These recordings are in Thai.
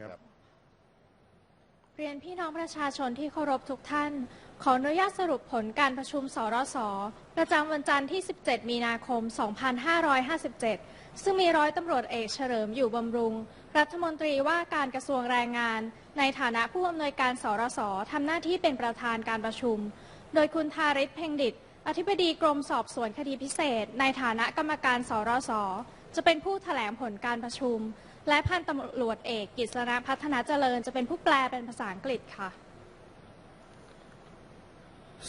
ครับ เรียนพี่น้องประชาชนที่เคารพทุกท่าน ขออนุญาตสรุปผลการประชุมสรส ประจำวันจันทร์ที่ 17 มีนาคม 2557 ซึ่งมีร้อยตำรวจเอกเฉลิมอยู่บำรุง รัฐมนตรีว่าการกระทรวงแรงงาน ในฐานะผู้อำนวยการสรสทำหน้าที่เป็นประธานการประชุม โดยคุณทาริศเพ่งดิตอธิบดีกรมสอบสวนคดีพิเศษ ในฐานะกรรมการสรส จะเป็นผู้แถลงผลการประชุม และพันตำรวจเอกกิษณะพัฒนาเจริญ จะเป็นผู้แปลเป็นภาษาอังกฤษค่ะ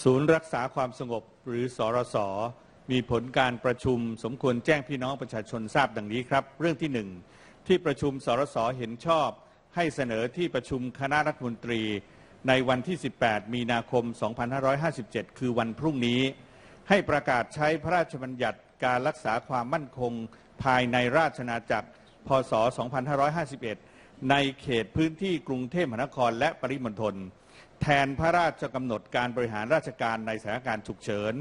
ศูนย์รักษาความสงบหรือสรสมีผลการประชุม สมควรแจ้งพี่น้องประชาชนทราบดังนี้ครับ เรื่องที่หนึ่งที่ประชุมสรสเห็นชอบ ให้เสนอที่ประชุมคณะรัฐมนตรี ในวันที่ 18 มีนาคม 2557 คือวันพรุ่งนี้ ให้ประกาศใช้พระราชบัญญัติการรักษาความมั่นคง ภายในราชนาจักร พศ 2551 ในเขตพื้นที่กรุงเทพมหานครและปริมณฑลแทนพระราชกำหนดการบริหารราชการในสถานการณ์ฉุกเฉิน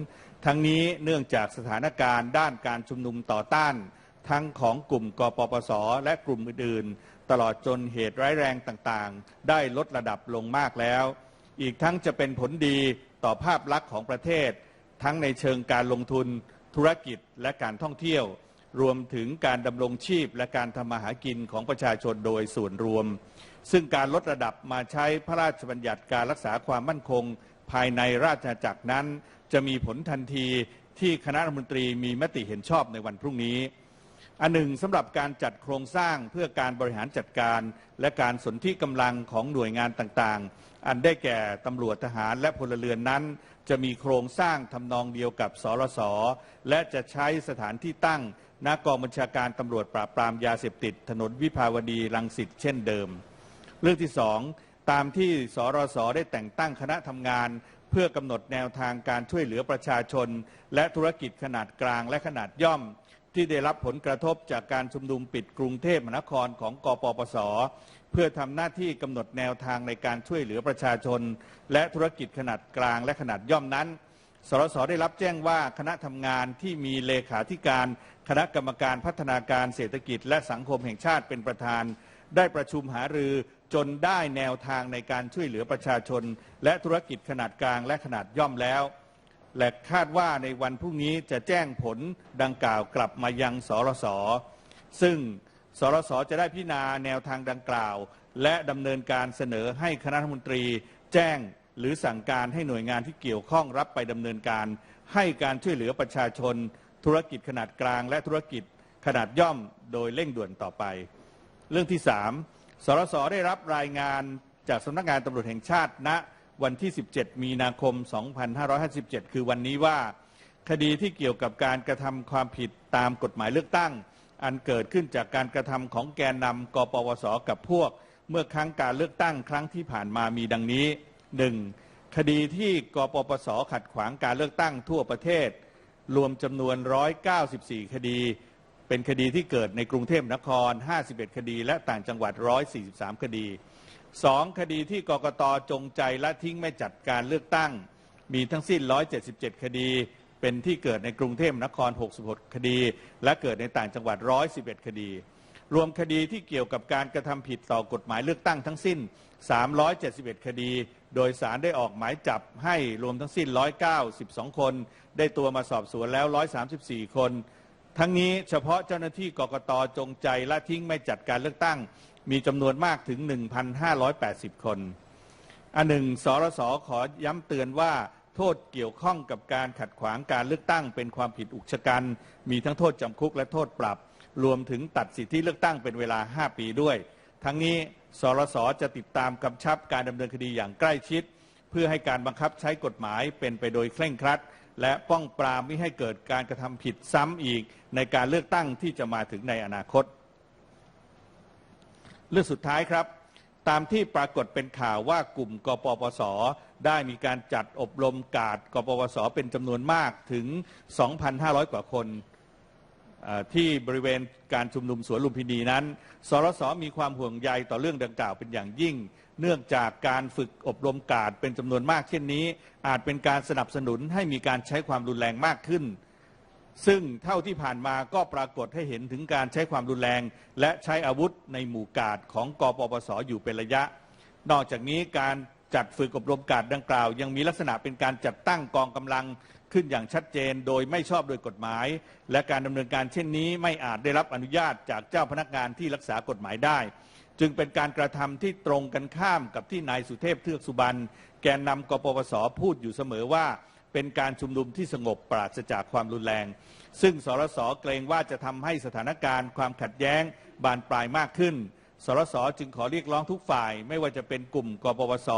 ทั้งนี้เนื่องจากสถานการณ์ด้านการชุมนุมต่อต้าน ทั้งของกลุ่มกปปส และกลุ่มอื่นๆ ตลอดจนเหตุร้ายแรงต่างๆ ได้ลดระดับลงมากแล้ว อีกทั้งจะเป็นผลดีต่อภาพลักษณ์ของประเทศ ทั้งในเชิงการลงทุน ธุรกิจและการท่องเที่ยว รวมถึงการดำรงชีพและการทำมาหากินของประชาชนโดยส่วนรวม ซึ่งการลดระดับมาใช้พระราชบัญญัติการรักษาความมั่นคง ภายในราชอาณาจักรนั้น จะมีผลทันทีที่คณะรัฐมนตรีมีมติเห็นชอบในวันพรุ่งนี้ อันหนึ่งสำหรับการจัดโครงสร้างเพื่อการบริหารจัดการ และการสนที่กำลังของหน่วยงานต่างๆ อันได้แก่ตำรวจทหารและพลเรือนนั้น จะมีโครงสร้างทำนองเดียวกับสรสและจะใช้สถานที่ตั้งณกองบัญชาการตำรวจปราบปรามยาเสพติด ถนนวิภาวดีรังสิตเช่นเดิม เรื่องที่สองตามที่สรสได้แต่งตั้งคณะทำงานเพื่อกำหนดแนวทางการช่วยเหลือประชาชน และธุรกิจขนาดกลางและขนาดย่อม ที่ได้รับผลกระทบจากการชุมนุมปิดกรุงเทพมหานครของกปปส เพื่อทำหน้าที่กำหนดแนวทางในการช่วยเหลือประชาชน และธุรกิจขนาดกลางและขนาดย่อมนั้น สรสได้รับแจ้งว่าคณะทำงานที่มีเลขาธิการ คณะกรรมการพัฒนาการเศรษฐกิจ และสังคมแห่งชาติเป็นประธาน ได้ประชุมหารือจนได้แนวทางในการช่วยเหลือประชาชน และธุรกิจขนาดกลางและขนาดย่อมแล้ว และคาดว่าในวันพรุ่งนี้จะแจ้งผลดังกล่าวกลับมายังสรส ซึ่งสรสจะได้พิจารณาแนวทางดังกล่าว และดำเนินการเสนอให้คณะรัฐมนตรีแจ้งหรือสั่งการให้หน่วยงานที่เกี่ยวข้องรับไปดำเนินการ ให้การช่วยเหลือประชาชน ธุรกิจขนาดกลาง และธุรกิจขนาดย่อมโดยเร่งด่วนต่อไป เรื่องที่ 3สรสได้รับรายงานจากสำนักงานตำรวจแห่งชาติณ วันที่ 17 มีนาคม 2557 คือวันนี้ว่า คดีที่เกี่ยวกับการกระทำความผิดตามกฎหมายเลือกตั้ง อันเกิดขึ้นจากการกระทำของแกนนำกปปสกับพวก เมื่อครั้งการเลือกตั้งครั้งที่ผ่านมามีดังนี้ 1. คดีที่กปปส ขัดขวางการเลือกตั้งทั่วประเทศ รวมจำนวน 194 คดี เป็นคดีที่เกิดในกรุงเทพมนคร 51 คดี และต่างจังหวัด 143 คดี 2. คดีที่กกตจงใจละทิ้งไม่จัดการเลือกตั้ง มีทั้งสิ้น 177 คดี เป็นที่เกิดในกรุงเทพมหานคร 66 คดี และเกิดในต่างจังหวัด 111 คดี รวมคดีที่เกี่ยวกับการกระทำผิดต่อกฎหมายเลือกตั้งทั้งสิ้น 371 คดี โดยสารได้ออกหมายจับให้รวมทั้งสิ้น 192 คน ได้ตัวมาสอบสวนแล้ว 134 คน ทั้งนี้เฉพาะเจ้าหน้าที่กกตจงใจละทิ้งไม่จัดการเลือกตั้ง มีจำนวนมากถึง 1,580 คน อันหนึ่งสรสขอย้ำเตือนว่าโทษเกี่ยวข้องกับการขัดขวางการเลือกตั้ง เป็นความผิดอุกชะกัน มีทั้งโทษจำคุกและโทษปรับ รวมถึงตัดสิทธิเลือกตั้งเป็นเวลา 5 ปีด้วย ทั้งนี้สรสจะติดตามกำชับการดำเนินคดีอย่างใกล้ชิด เพื่อให้การบังคับใช้กฎหมายเป็นไปโดยเคร่งครัด และป้องปรามไม่ให้เกิดการกระทำผิดซ้ำอีกในการเลือกตั้งที่จะมาถึงในอนาคต เรื่องสุดท้ายครับ ตามที่ปรากฏเป็นข่าวว่ากลุ่มกปปส ได้มีการจัดอบรมกาดกปปส เป็นจำนวนมากถึง 2,500 กว่าคน ที่บริเวณการชุมนุมสวนลุมพินีนั้น สรสมีความห่วงใยต่อเรื่องดังกล่าวเป็นอย่างยิ่ง เนื่องจากการฝึกอบรมกาดเป็นจำนวนมากเช่นนี้ อาจเป็นการสนับสนุนให้มีการใช้ความรุนแรงมากขึ้น ซึ่งเท่าที่ผ่านมาก็ปรากฏให้เห็นถึงการใช้ความรุนแรง และใช้อาวุธในหมู่กาดของกปปสอยู่เป็นระยะ นอกจากนี้การ จัดฝึกอบรมการดังกล่าว ยังมีลักษณะเป็นการจัดตั้งกองกำลังขึ้นอย่างชัดเจนโดยไม่ชอบโดยกฎหมาย และการดำเนินการเช่นนี้ไม่อาจได้รับอนุญาตจากเจ้าพนักงานที่รักษากฎหมายได้ จึงเป็นการกระทำที่ตรงกันข้ามกับที่นายสุเทพเทือกสุบรรณแกนนำกปปสพูดอยู่เสมอว่า เป็นการชุมนุมที่สงบปราศจากความรุนแรง ซึ่งสรสเกรงว่าจะทำให้สถานการณ์ความขัดแย้งบานปลายมากขึ้น สรสจึงขอเรียกร้องทุกฝ่าย ไม่ว่าจะเป็นกลุ่มกปปส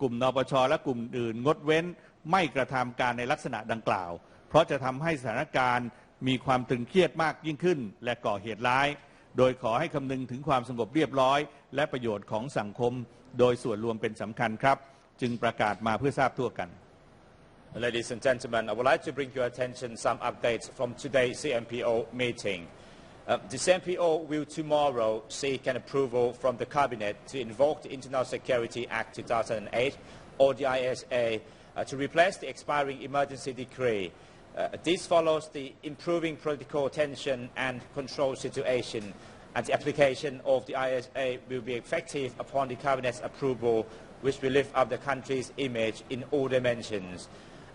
กลุ่มนปช และกลุ่มอื่น งดเว้นไม่กระทำการในลักษณะดังกล่าว เพราะจะทำให้สถานการณ์มีความตึงเครียดมากยิ่งขึ้น และก่อเหตุร้าย โดยขอให้คำนึงถึงความสงบเรียบร้อย และประโยชน์ของสังคม โดยส่วนรวมเป็นสำคัญครับ จึงประกาศมาเพื่อทราบทั่วกัน Ladies and gentlemen, I would like to bring your attention some updates from today's CMPO meeting. Uh, the CMPO will tomorrow seek an approval from the Cabinet to invoke the Internal Security Act 2008 or the ISA uh, to replace the expiring emergency decree. Uh, this follows the improving political tension and control situation and the application of the ISA will be effective upon the Cabinet's approval which will lift up the country's image in all dimensions.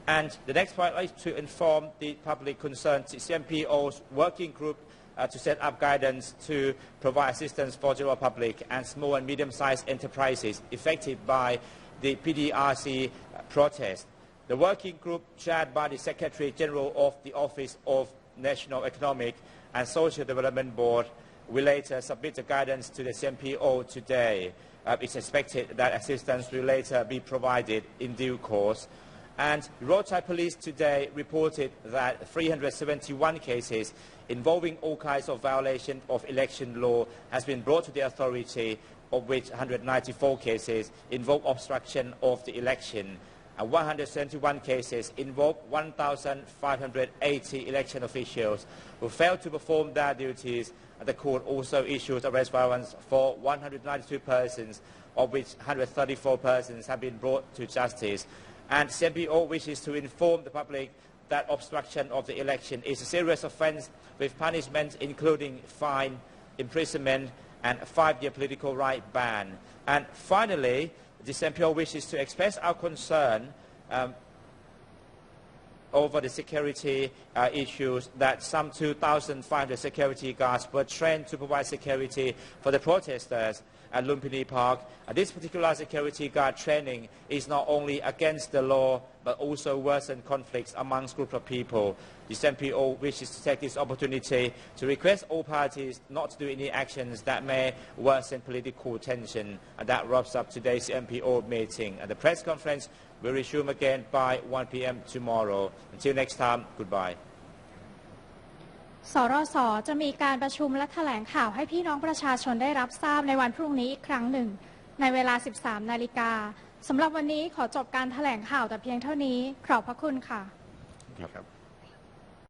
And the next point is to inform the public concerned CMPO's working group uh, to set up guidance to provide assistance for general public and small and medium-sized enterprises affected by the PDRC protest. The working group chaired by the Secretary General of the Office of National Economic and Social Development Board will later submit the guidance to the CMPO today. Uh, it's expected that assistance will later be provided in due course. And Roadside Police today reported that 371 cases involving all kinds of violation of election law has been brought to the authority, of which 194 cases involve obstruction of the election. And 171 cases involve 1,580 election officials who failed to perform their duties. And the court also issued arrest warrants for 192 persons, of which 134 persons have been brought to justice. And CMPO wishes to inform the public that obstruction of the election is a serious offence with punishment including fine, imprisonment and a five-year political right ban. And finally, the CMPO wishes to express our concern um, over the security uh, issues that some 2,500 security guards were trained to provide security for the protesters at Lumpini Park. Uh, this particular security guard training is not only against the law but also worsen conflicts amongst group of people. The MPO wishes to take this opportunity to request all parties not to do any actions that may worsen political tension. And that wraps up today's MPO meeting. And the press conference will resume again by 1 p.m. tomorrow. Until next time, goodbye. สรสจะมีการประชุมและแถลงข่าวให้พี่น้องประชาชนได้รับทราบในวันพรุ่งนี้อีกครั้งหนึ่ง ในเวลา 13 นาฬิกา สำหรับวันนี้ขอจบการแถลงข่าวแต่เพียงเท่านี้ ขอบพระคุณค่ะ ครับ